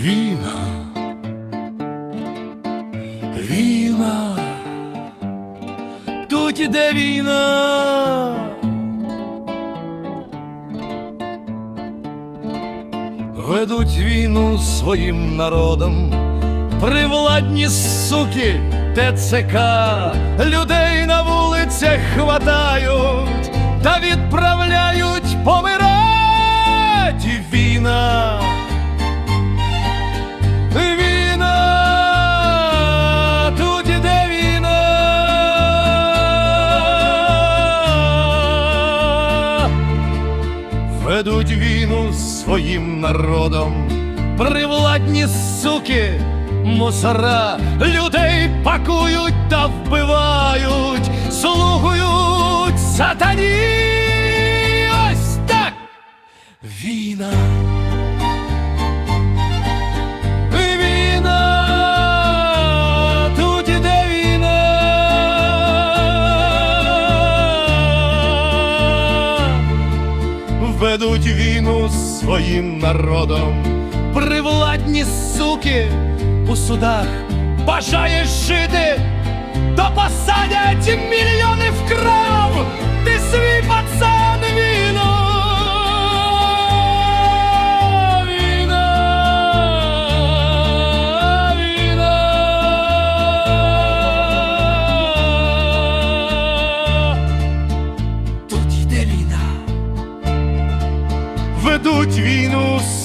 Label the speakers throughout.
Speaker 1: Війна. Війна. Тут іде війна. Ведуть війну своїм народом, привладні суки ТЦК, людей на вулицях хватають та відправляють Ведуть війну своїм народом, привладні суки, мусора, людей пакують та вбивають, слугують сатані. Ось так війна. Ведуть війну своїм народом, привладні суки у судах. Бажаєш жити, то посадять мільйони в кров, ти свій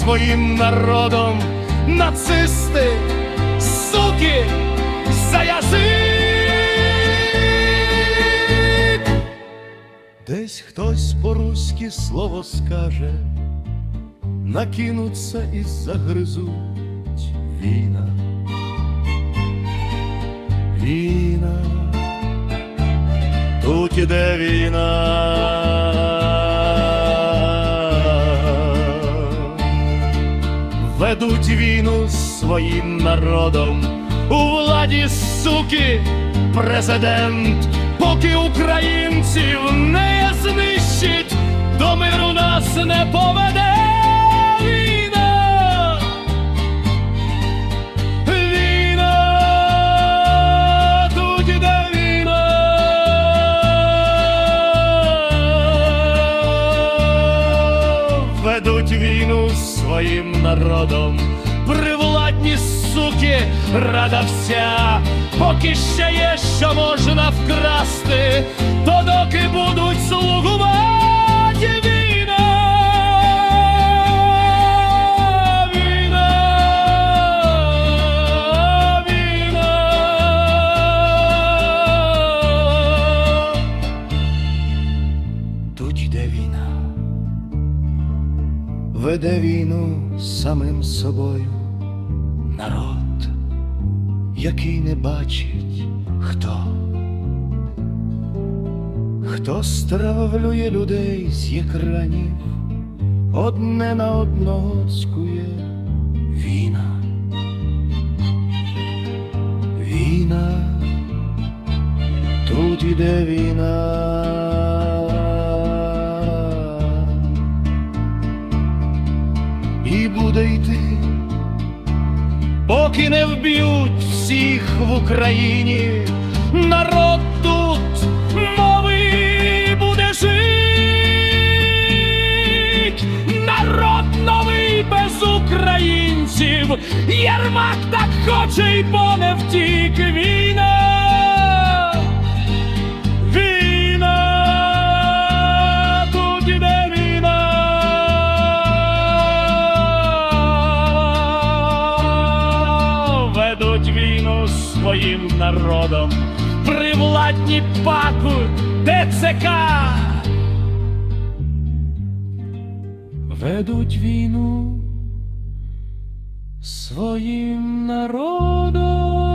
Speaker 1: своїм народом нацисти, суки, за язик. Десь хтось по-руськи слово скаже, накинуться і загризуть війна. Війна, тут іде війна. Ведуть війну своїм народом, у владі суки, президент, поки українців не знищить, до миру нас не поведе війна. Війна, тут війна. Ведуть війну своїм народом, привладні суки, рада вся, поки ще є, що можна вкрасти, то доки будуть слугувати Веде війну з самим собою народ, який не бачить хто. Хто стравлює людей з екранів, одне на одного скує війна. Війна, тут іде війна. І буде йти, поки не вб'ють всіх в Україні, народ тут новий буде жить, народ новий без українців, Єрмак так хоче й бо втік. Війна, своїм народом, привладні паку ДЦК Ведуть війну своїм народом.